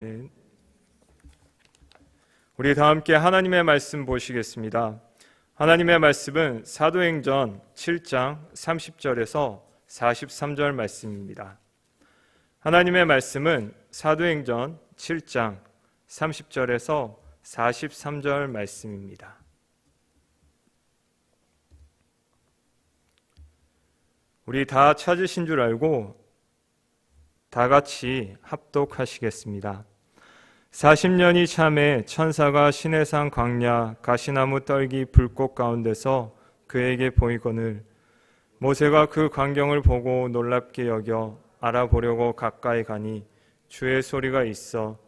네. 우리 다 함께 하나님의 말씀 보시겠습니다. 하나님의 말씀은 사도행전 7장 30절에서 43절 말씀입니다. 하나님의 말씀은 사도행전 7장 30절에서 43절 말씀입니다. 우리 다 찾으신 줄 알고 다 같이 합독하시겠습니다. 40년이 참에 천사가 시내산 광야 가시나무 떨기 불꽃 가운데서 그에게 보이거늘 모세가 그 광경을 보고 놀랍게 여겨 알아보려고 가까이 가니 주의 소리가 있어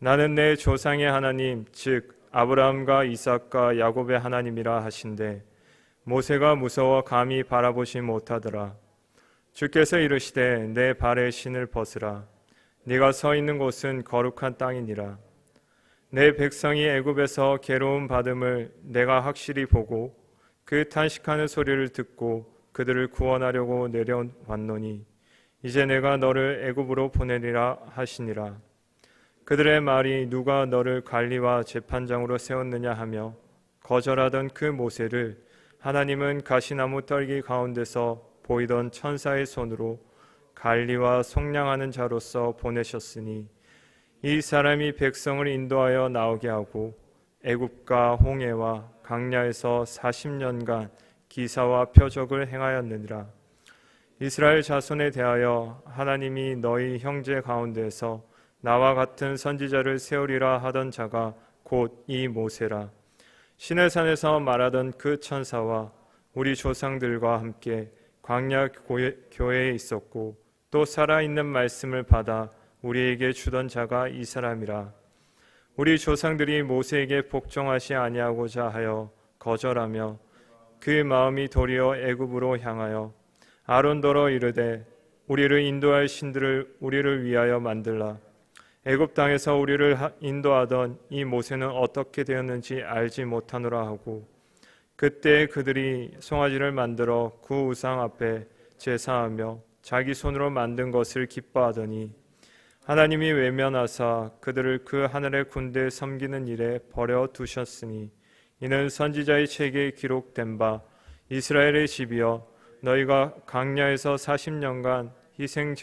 나는 내 조상의 하나님 즉 아브라함과 이삭과 야곱의 하나님이라 하신대 모세가 무서워 감히 바라보지 못하더라. 주께서 이르시되 내 발의 신을 벗으라 네가 서 있는 곳은 거룩한 땅이니라. 내 백성이 애굽에서 괴로움 받음을 내가 확실히 보고 그 탄식하는 소리를 듣고 그들을 구원하려고 내려왔노니 이제 내가 너를 애굽으로 보내리라 하시니라. 그들의 말이 누가 너를 관리와 재판장으로 세웠느냐 하며 거절하던 그 모세를 하나님은 가시나무 떨기 가운데서 보이던 천사의 손으로 관리와 속량하는 자로서 보내셨으니 이 사람이 백성을 인도하여 나오게 하고 애굽과 홍해와 강야에서 40년간 기사와 표적을 행하였느니라. 이스라엘 자손에 대하여 하나님이 너희 형제 가운데서 나와 같은 선지자를 세우리라 하던 자가 곧 이 모세라. 신의 산에서 말하던 그 천사와 우리 조상들과 함께 광야 교회에 있었고 또 살아있는 말씀을 받아 우리에게 주던 자가 이 사람이라. 우리 조상들이 모세에게 복종하시 아니하고자 하여 거절하며 그 마음이 도리어 애굽으로 향하여 아론더러 이르되 우리를 인도할 신들을 우리를 위하여 만들라. 애굽 땅에서 우리를 인도하던 이 모세는 어떻게 되었는지 알지 못하노라 하고 그때 그들이 송아지를 만들어 그 우상 앞에 제사하며 자기 손으로 만든 것을 기뻐하더니 하나님이 외면하사 그들을 그 하늘의 군대에 섬기는 일에 버려 두셨으니 이는 선지자의 책에 기록된 바 이스라엘의 집이여 너희가 강야에서 40년간 희생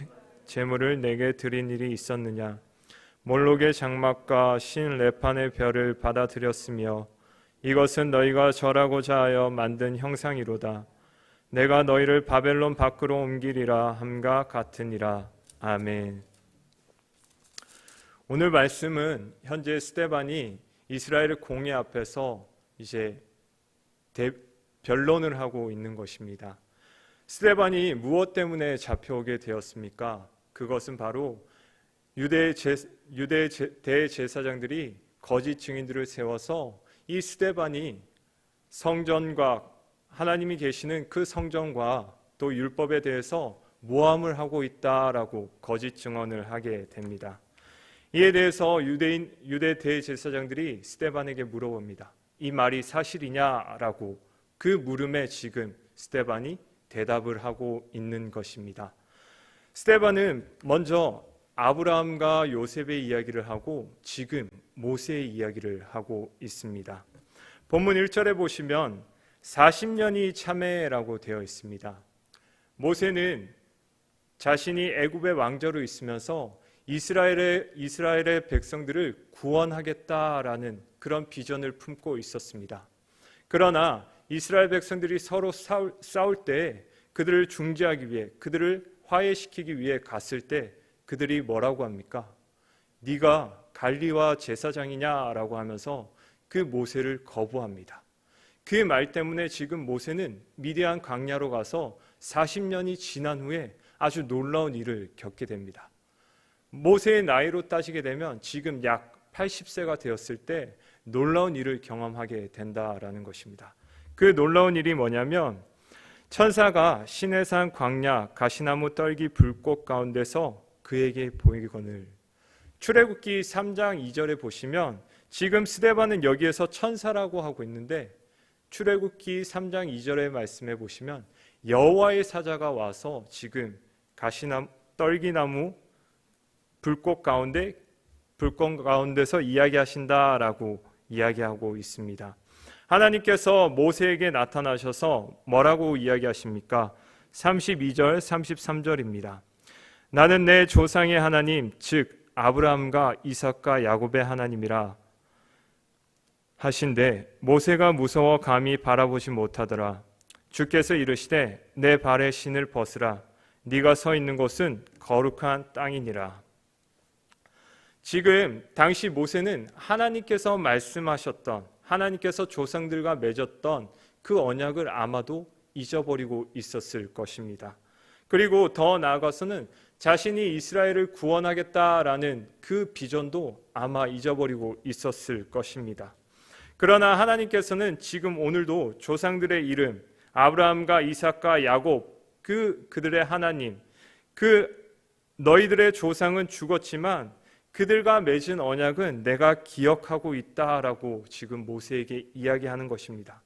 제물을 내게 드린 일이 있었느냐 몰록의 장막과 신 레판의 별을 받아들였으며 이것은 너희가 절하고자 하여 만든 형상이로다. 내가 너희를 바벨론 밖으로 옮기리라 함과 같으니라. 아멘. 오늘 말씀은 현재 스테반이 이스라엘 공회 앞에서 이제 대, 변론을 하고 있는 것입니다. 스테반이 무엇 때문에 잡혀오게 되었습니까? 그것은 바로 유대 제, 유대 대제사장들이 거짓 증인들을 세워서 이 스테반이 성전과 하나님이 계시는 그 성전과 또 율법에 대해서 모함을 하고 있다라고 거짓 증언을 하게 됩니다. 이에 대해서 유대인 유대 대제사장들이 스테반에게 물어봅니다. 이 말이 사실이냐라고 그 물음에 지금 스테반이 대답을 하고 있는 것입니다. 스테반은 먼저 아브라함과 요셉의 이야기를 하고 지금 모세의 이야기를 하고 있습니다. 본문 1절에 보시면 40년이 참회라고 되어 있습니다. 모세는 자신이 애굽의 왕자로 있으면서 이스라엘의 이스라엘의 백성들을 구원하겠다라는 그런 비전을 품고 있었습니다. 그러나 이스라엘 백성들이 서로 싸울, 싸울 때 그들을 중재하기 위해 그들을 화해시키기 위해 갔을 때 그들이 뭐라고 합니까? 네가 관리와 제사장이냐라고 하면서 그 모세를 거부합니다. 그말 때문에 지금 모세는 미디안 광야로 가서 40년이 지난 후에 아주 놀라운 일을 겪게 됩니다. 모세의 나이로 따지게 되면 지금 약 80세가 되었을 때 놀라운 일을 경험하게 된다라는 것입니다. 그 놀라운 일이 뭐냐면 천사가 시내산 광야 가시나무 떨기 불꽃 가운데서 그에게 보이거늘 출애굽기 3장 2절에 보시면 지금 스데반은 여기에서 천사라고 하고 있는데 출애굽기 3장 2절의 말씀에 보시면 여호와의 사자가 와서 지금 가시나무 떨기나무 불꽃 가운데 불꽃 가운데서 이야기하신다라고 이야기하고 있습니다. 하나님께서 모세에게 나타나셔서 뭐라고 이야기하십니까? 32절, 33절입니다. 나는 내 조상의 하나님, 즉 아브라함과 이삭과 야곱의 하나님이라 하신데 모세가 무서워 감히 바라보지 못하더라. 주께서 이르시되 내 발의 신을 벗으라. 네가 서 있는 곳은 거룩한 땅이니라. 지금 당시 모세는 하나님께서 말씀하셨던 하나님께서 조상들과 맺었던 그 언약을 아마도 잊어버리고 있었을 것입니다. 그리고 더 나아가서는 자신이 이스라엘을 구원하겠다라는 그 비전도 아마 잊어버리고 있었을 것입니다. 그러나 하나님께서는 지금 오늘도 조상들의 이름 아브라함과 이삭과 야곱 그 그들의 하나님 그 너희들의 조상은 죽었지만 그들과 맺은 언약은 내가 기억하고 있다라고 지금 모세에게 이야기하는 것입니다.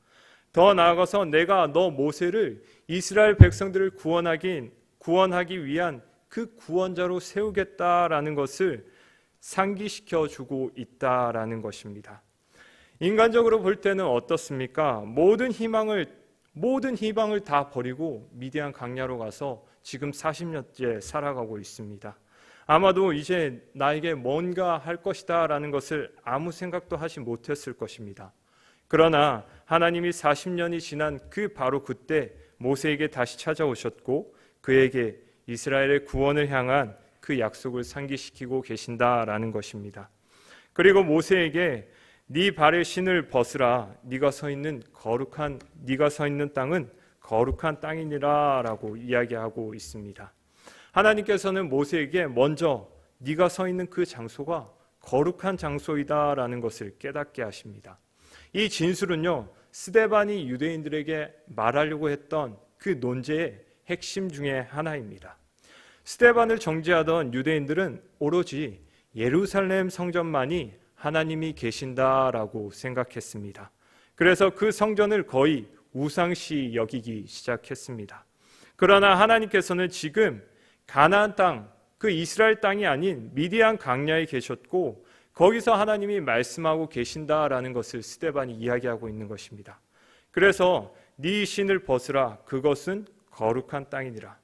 더 나아가서 내가 너 모세를 이스라엘 백성들을 구원하긴 구원하기 위한 그 구원자로 세우겠다라는 것을 상기시켜 주고 있다라는 것입니다. 인간적으로 볼 때는 어떻습니까? 모든 희망을 모든 희망을 다 버리고 미디안 강야로 가서 지금 40년째 살아가고 있습니다. 아마도 이제 나에게 뭔가 할 것이다 라는 것을 아무 생각도 하지 못했을 것입니다. 그러나 하나님이 40년이 지난 그 바로 그때 모세에게 다시 찾아오셨고 그에게 이스라엘의 구원을 향한 그 약속을 상기시키고 계신다라는 것입니다. 그리고 모세에게 네 발의 신을 벗으라 네가 서 있는 거룩한 네가 서 있는 땅은 거룩한 땅이니라라고 이야기하고 있습니다. 하나님께서는 모세에게 먼저 네가 서 있는 그 장소가 거룩한 장소이다라는 것을 깨닫게 하십니다. 이 진술은요 스데반이 유대인들에게 말하려고 했던 그 논제의 핵심 중의 하나입니다. 스데반을 정죄하던 유대인들은 오로지 예루살렘 성전만이 하나님이 계신다라고 생각했습니다. 그래서 그 성전을 거의 우상시 여기기 시작했습니다. 그러나 하나님께서는 지금 가나안 땅, 그 이스라엘 땅이 아닌 미디안 강야에 계셨고 거기서 하나님이 말씀하고 계신다라는 것을 스데반이 이야기하고 있는 것입니다. 그래서 네 신을 벗으라 그것은 거룩한 땅이니라.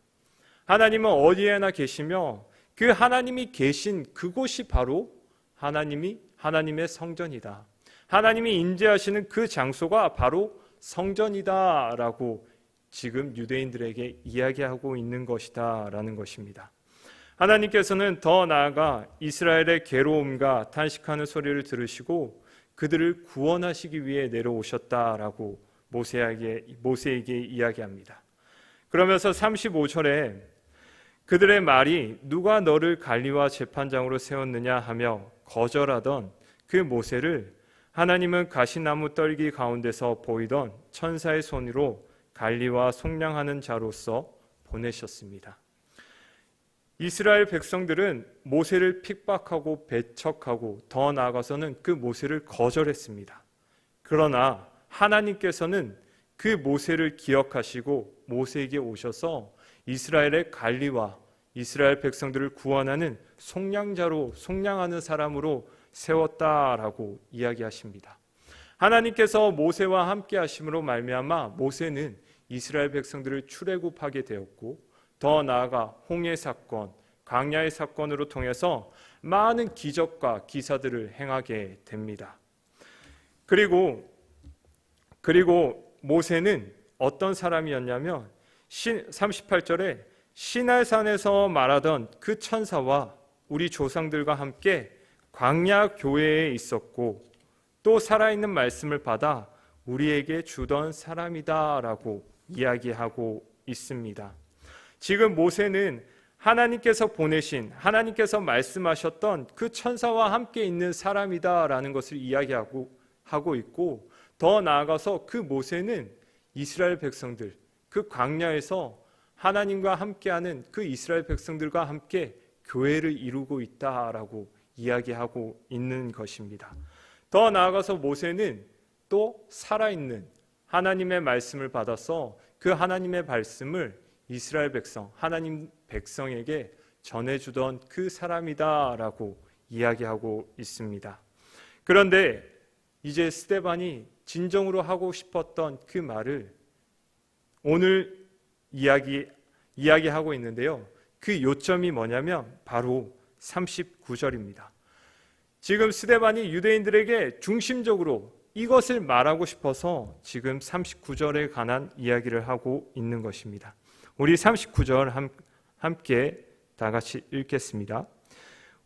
하나님은 어디에나 계시며 그 하나님이 계신 그곳이 바로 하나님이 하나님의 성전이다. 하나님이 임재하시는 그 장소가 바로 성전이다라고 지금 유대인들에게 이야기하고 있는 것이다라는 것입니다. 하나님께서는 더 나아가 이스라엘의 괴로움과 탄식하는 소리를 들으시고 그들을 구원하시기 위해 내려오셨다라고 모세에게 모세에게 이야기합니다. 그러면서 35절에 그들의 말이 누가 너를 관리와 재판장으로 세웠느냐 하며 거절하던 그 모세를 하나님은 가시나무 떨기 가운데서 보이던 천사의 손으로 관리와 속량하는 자로서 보내셨습니다. 이스라엘 백성들은 모세를 핍박하고 배척하고 더 나아가서는 그 모세를 거절했습니다. 그러나 하나님께서는 그 모세를 기억하시고 모세에게 오셔서 이스라엘의 관리와 이스라엘 백성들을 구원하는 속량자로 속량하는 사람으로 세웠다라고 이야기하십니다. 하나님께서 모세와 함께 하심으로 말미암아 모세는 이스라엘 백성들을 출애굽하게 되었고 더 나아가 홍해 사건, 광야의 사건으로 통해서 많은 기적과 기사들을 행하게 됩니다. 그리고 그리고 모세는 어떤 사람이었냐면 38절에 시날산에서 말하던 그 천사와 우리 조상들과 함께 광야 교회에 있었고 또 살아있는 말씀을 받아 우리에게 주던 사람이다라고 이야기하고 있습니다. 지금 모세는 하나님께서 보내신 하나님께서 말씀하셨던 그 천사와 함께 있는 사람이다라는 것을 이야기하고 하고 있고 더 나아가서 그 모세는 이스라엘 백성들 그 광야에서 하나님과 함께하는 그 이스라엘 백성들과 함께 교회를 이루고 있다라고 이야기하고 있는 것입니다. 더 나아가서 모세는 또 살아있는 하나님의 말씀을 받아서 그 하나님의 말씀을 이스라엘 백성, 하나님 백성에게 전해주던 그 사람이다라고 이야기하고 있습니다. 그런데 이제 스테반이 진정으로 하고 싶었던 그 말을 오늘 이야기 이야기하고 있는데요. 그 요점이 뭐냐면 바로 39절입니다. 지금 스데반이 유대인들에게 중심적으로 이것을 말하고 싶어서 지금 39절에 관한 이야기를 하고 있는 것입니다. 우리 39절 함께 다 같이 읽겠습니다.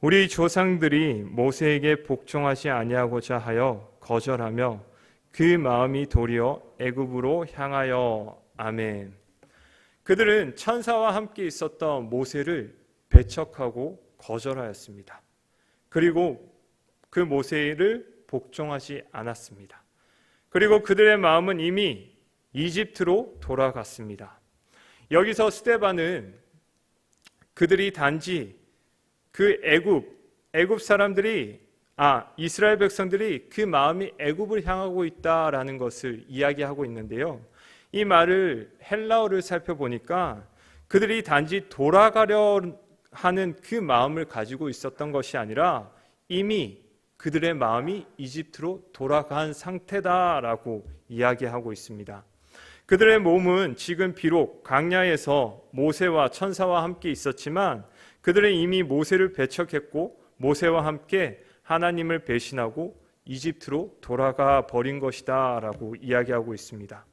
우리 조상들이 모세에게 복종하지 아니하고자 하여 거절하며 그 마음이 도리어 애굽으로 향하여 아멘. 그들은 천사와 함께 있었던 모세를 배척하고 거절하였습니다. 그리고 그 모세를 복종하지 않았습니다. 그리고 그들의 마음은 이미 이집트로 돌아갔습니다. 여기서 스테반은 그들이 단지 그 애굽 애굽 사람들이 아 이스라엘 백성들이 그 마음이 애굽을 향하고 있다라는 것을 이야기하고 있는데요. 이 말을 헬라어를 살펴보니까 그들이 단지 돌아가려 하는 그 마음을 가지고 있었던 것이 아니라 이미 그들의 마음이 이집트로 돌아간 상태다라고 이야기하고 있습니다. 그들의 몸은 지금 비록 광야에서 모세와 천사와 함께 있었지만 그들은 이미 모세를 배척했고 모세와 함께 하나님을 배신하고 이집트로 돌아가 버린 것이다라고 이야기하고 있습니다.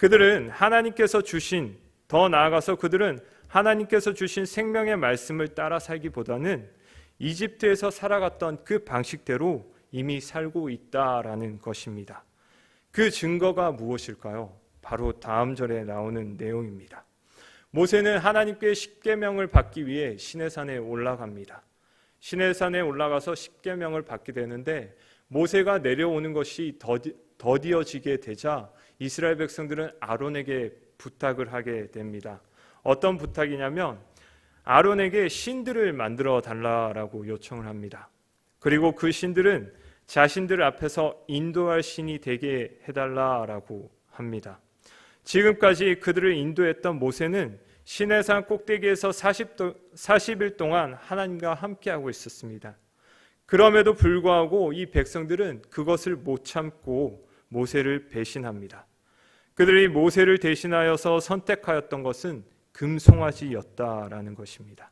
그들은 하나님께서 주신 더 나아가서 그들은 하나님께서 주신 생명의 말씀을 따라 살기보다는 이집트에서 살아갔던 그 방식대로 이미 살고 있다라는 것입니다. 그 증거가 무엇일까요? 바로 다음 절에 나오는 내용입니다. 모세는 하나님께 십계명을 받기 위해 시내산에 올라갑니다. 시내산에 올라가서 십계명을 받게 되는데 모세가 내려오는 것이 더디, 더디어지게 되자 이스라엘 백성들은 아론에게 부탁을 하게 됩니다. 어떤 부탁이냐면 아론에게 신들을 만들어 달라라고 요청을 합니다. 그리고 그 신들은 자신들 앞에서 인도할 신이 되게 해달라라고 합니다. 지금까지 그들을 인도했던 모세는 시내산 꼭대기에서 40도, 40일 동안 하나님과 함께하고 있었습니다. 그럼에도 불구하고 이 백성들은 그것을 못 참고 모세를 배신합니다. 그들이 모세를 대신하여서 선택하였던 것은 금송아지였다라는 것입니다.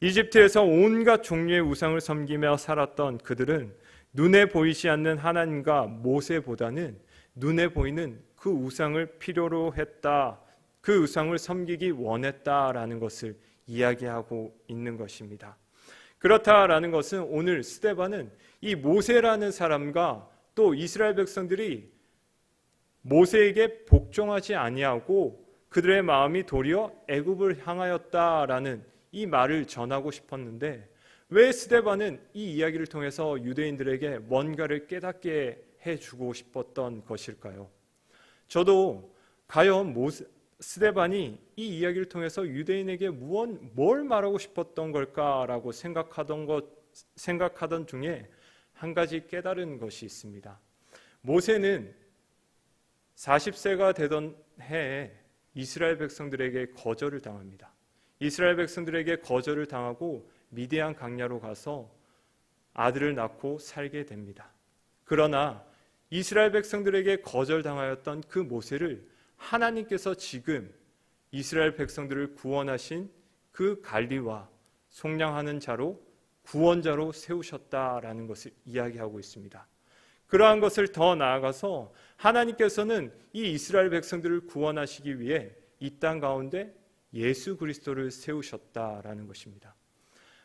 이집트에서 온갖 종류의 우상을 섬기며 살았던 그들은 눈에 보이지 않는 하나님과 모세보다는 눈에 보이는 그 우상을 필요로 했다. 그 우상을 섬기기 원했다라는 것을 이야기하고 있는 것입니다. 그렇다라는 것은 오늘 스데반은 이 모세라는 사람과 또 이스라엘 백성들이 모세에게 복종하지 아니하고 그들의 마음이 도리어 애굽을 향하였다라는 이 말을 전하고 싶었는데 왜 스데반은 이 이야기를 통해서 유대인들에게 뭔가를 깨닫게 해주고 싶었던 것일까요? 저도 과연 모세, 스데반이 이 이야기를 통해서 유대인에게 무언 뭘 말하고 싶었던 걸까라고 생각하던 것 생각하던 중에 한 가지 깨달은 것이 있습니다. 모세는 40세가 되던 해에 이스라엘 백성들에게 거절을 당합니다. 이스라엘 백성들에게 거절을 당하고 미디안 강야로 가서 아들을 낳고 살게 됩니다. 그러나 이스라엘 백성들에게 거절당하였던 그 모세를 하나님께서 지금 이스라엘 백성들을 구원하신 그 관리와 속량하는 자로 구원자로 세우셨다라는 것을 이야기하고 있습니다. 그러한 것을 더 나아가서 하나님께서는 이 이스라엘 백성들을 구원하시기 위해 이 땅 가운데 예수 그리스도를 세우셨다라는 것입니다.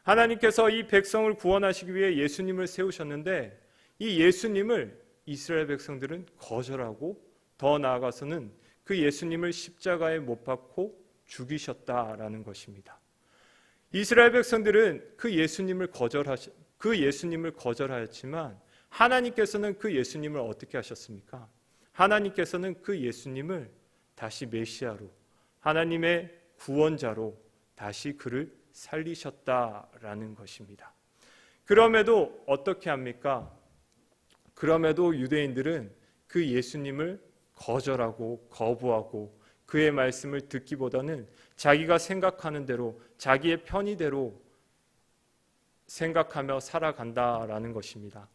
하나님께서 이 백성을 구원하시기 위해 예수님을 세우셨는데 이 예수님을 이스라엘 백성들은 거절하고 더 나아가서는 그 예수님을 십자가에 못 박고 죽이셨다라는 것입니다. 이스라엘 백성들은 그 예수님을 거절하시 그 예수님을 거절하였지만 하나님께서는 그 예수님을 어떻게 하셨습니까? 하나님께서는 그 예수님을 다시 메시아로 하나님의 구원자로 다시 그를 살리셨다라는 것입니다. 그럼에도 어떻게 합니까? 그럼에도 유대인들은 그 예수님을 거절하고 거부하고 그의 말씀을 듣기보다는 자기가 생각하는 대로 자기의 편의대로 생각하며 살아간다라는 것입니다.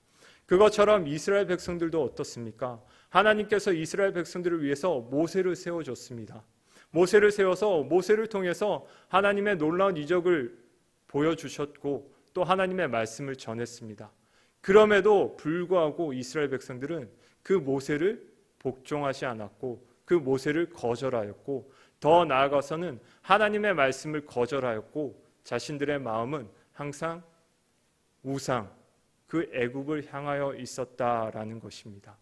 그것처럼 이스라엘 백성들도 어떻습니까? 하나님께서 이스라엘 백성들을 위해서 모세를 세워줬습니다. 모세를 세워서 모세를 통해서 하나님의 놀라운 이적을 보여주셨고 또 하나님의 말씀을 전했습니다. 그럼에도 불구하고 이스라엘 백성들은 그 모세를 복종하지 않았고 그 모세를 거절하였고 더 나아가서는 하나님의 말씀을 거절하였고 자신들의 마음은 항상 우상 그 애굽을 향하여 있었다라는 것입니다.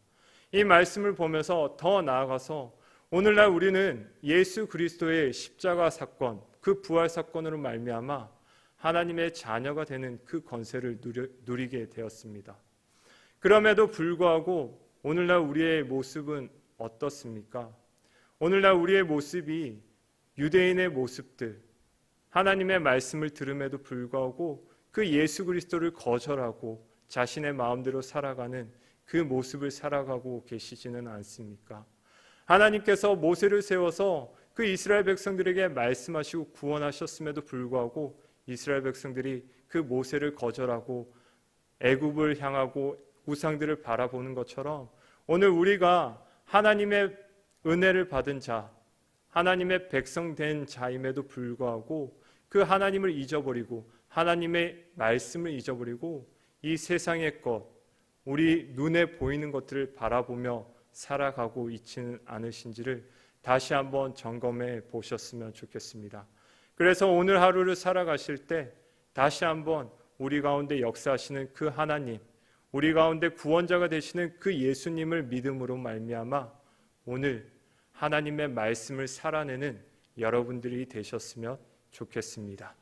이 말씀을 보면서 더 나아가서 오늘날 우리는 예수 그리스도의 십자가 사건, 그 부활 사건으로 말미암아 하나님의 자녀가 되는 그 권세를 누리, 게 되었습니다. 그럼에도 불구하고 오늘날 우리의 모습은 어떻습니까? 오늘날 우리의 모습이 유대인의 모습들, 하나님의 말씀을 들음에도 불구하고 그 예수 그리스도를 거절하고 자신의 마음대로 살아가는 그 모습을 살아가고 계시지는 않습니까? 하나님께서 모세를 세워서 그 이스라엘 백성들에게 말씀하시고 구원하셨음에도 불구하고 이스라엘 백성들이 그 모세를 거절하고 애굽을 향하고 우상들을 바라보는 것처럼 오늘 우리가 하나님의 은혜를 받은 자, 하나님의 백성 된 자임에도 불구하고 그 하나님을 잊어버리고 하나님의 말씀을 잊어버리고 이 세상의 것, 우리 눈에 보이는 것들을 바라보며 살아가고 있지는 않으신지를 다시 한번 점검해 보셨으면 좋겠습니다. 그래서 오늘 하루를 살아가실 때 다시 한번 우리 가운데 역사하시는 그 하나님, 우리 가운데 구원자가 되시는 그 예수님을 믿음으로 말미암아 오늘 하나님의 말씀을 살아내는 여러분들이 되셨으면 좋겠습니다.